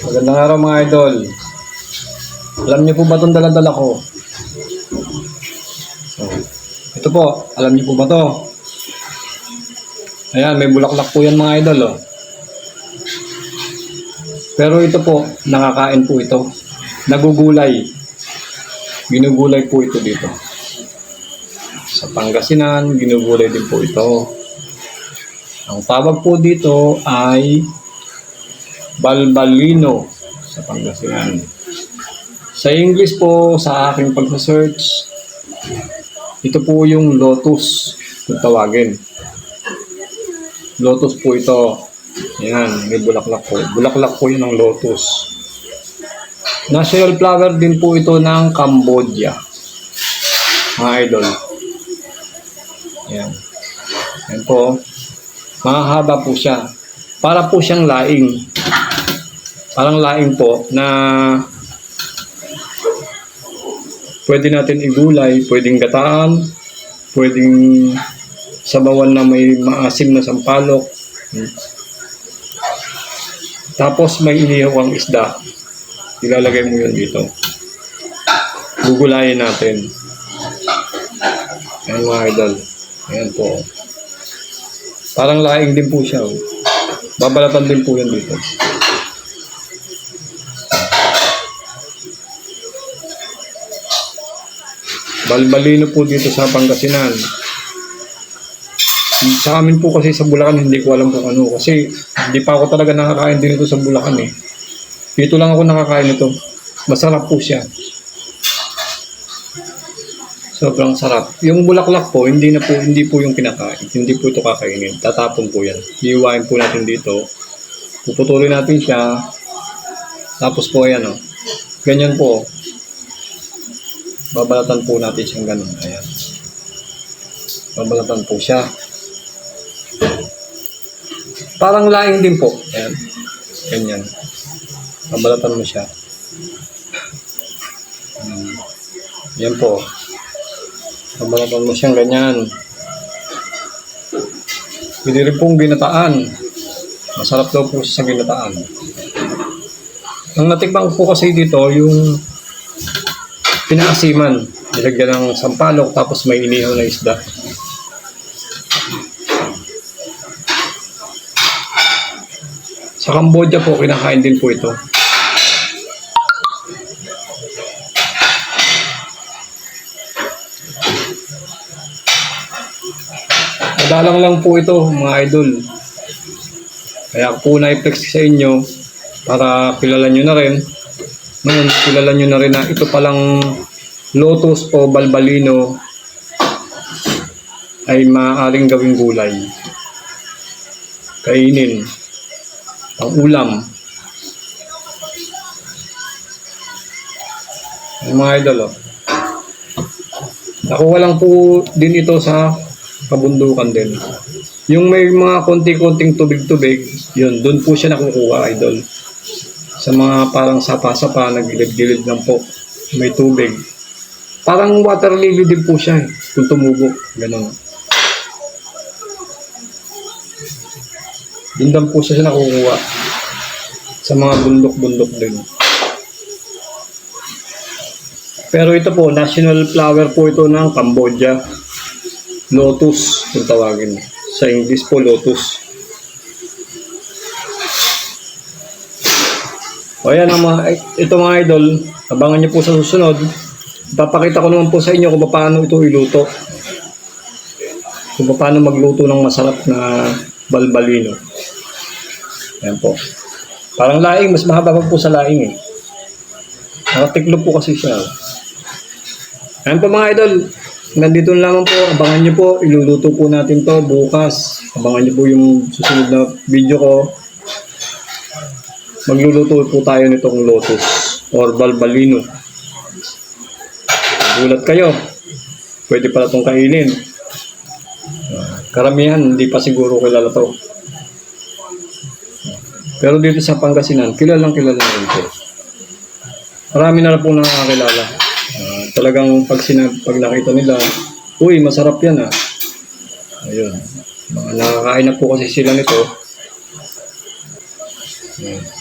Magandang araw mga idol. Alam niyo po ba itong daladala ko? Oh. Ito po, alam niyo po ba to? Ayan, may bulaklak po yan mga idol. Oh. Pero ito po, nakakain po ito. Nagugulay. Ginugulay po ito dito. Sa Pangasinan, ginugulay din po ito. Ang tawag po dito ay Balbalino sa Pangasinan. Sa English po, sa aking pagsa-search, ito po yung lotus kung tawagin. Lotus po ito. Yan, may bulaklak po. Bulaklak po yun ng lotus. National flower din po ito ng Cambodia. Mga idol. Yan. Yan po. Mahaba po siya. Para po siyang laing. Parang laing po na pwede natin igulay, pwedeng gataan, pwedeng sabawan na may maasim na sampalok. Tapos may inihaw ang isda. Ilalagay mo yun dito. Gugulayin natin. Ayan mga idol. Ayan po. Parang laing din po siya. Babalatan din po yan dito. Balbalino po dito sa Pangasinan. Sa amin po kasi sa Bulacan, hindi ko alam kung ano. Kasi hindi pa ako talaga nakakain din ito sa Bulacan eh. Dito lang ako nakakain ito. Masarap po siya. Sobrang sarap. Yung bulaklak po, hindi na po, hindi po yung kinakain. Hindi po ito kakainin. Tatapon po yan. Iiwain po natin dito. Puputulin natin siya. Tapos po ayan o. Ganyan po. Babalatan po natin siyang ganun. Ayan. Babalatan po siya. Parang laing din po. Ayan. Ganyan. Babalatan mo siya. Hmm. Yan po. Babalatan mo siyang ganyan. Pwede rin pong ginataan. Masarap daw po sa ginataan. Ang natikbang po kasi dito, yung pinaasiman. Nilagyan ng sampalok tapos may inihaw na isda. Sa Cambodia po, kinakain din po ito. Madalang lang po ito, mga idol. Kaya po na-flex sa inyo para kilala nyo na rin. Ngayon, kilala nyo na rin na ito palang lotus o balbalino ay maaaring gawing gulay. Kainin. Ang ulam. Ang mga idol, oh. Nakuha lang po din ito sa kabundukan din. Yung may mga konti-konting tubig-tubig, yun, doon po siya nakukuha, idol. Sa mga parang sapa-sapa, nagilid-gilid lang po. May tubig. Parang water lily din po siya, eh, kung tumubo. Ganun. Doon po siya nakukuha. Sa mga bundok-bundok din. Pero ito po, national flower po ito ng Cambodia. Lotus, kung tawagin. Sa English po, lotus. O yan ang mga, ito mga idol, abangan nyo po sa susunod. Papakita ko naman po sa inyo kung paano ito iluto. Kung paano magluto ng masarap na balbalino. Ayan po. Parang laing, mas mahaba pa po sa laing eh. Nakatiklo po kasi siya. Ayan po mga idol. Nandito na lamang po. Abangan nyo po. Iluluto po natin to bukas. Abangan nyo po yung susunod na video ko. Magluluto po tayo nitong lotus or balbalino. Gulat kayo. Pwede pala itong kainin. Karamihan, hindi pa siguro kilala to. Pero dito sa Pangasinan, kilalang kilala po. Marami na lang po nakakilala. Ah, talagang pag, sinab, pag nakita nila, uy, masarap yan ah. Ayun. Mga nakakain na po kasi sila nito. Ayan.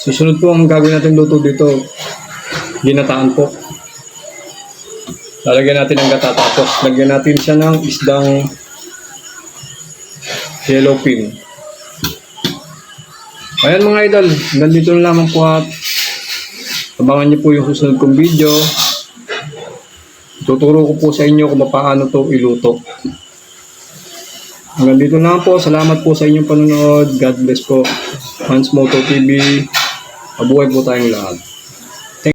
Susunod po ang gagawin natin luto dito. Ginataan po. Lalagyan natin ng gata tapos lagyan natin siya ng isdang yellow pin. Ayan mga idol, nandito na lamang po at abangan niyo po yung susunod kong video. Tuturo ko po sa inyo kung paano to iluto. Hanggang dito na po. Salamat po sa inyong panonood. God bless po. Hans Moto TV. Mabuhay po tayong lahat.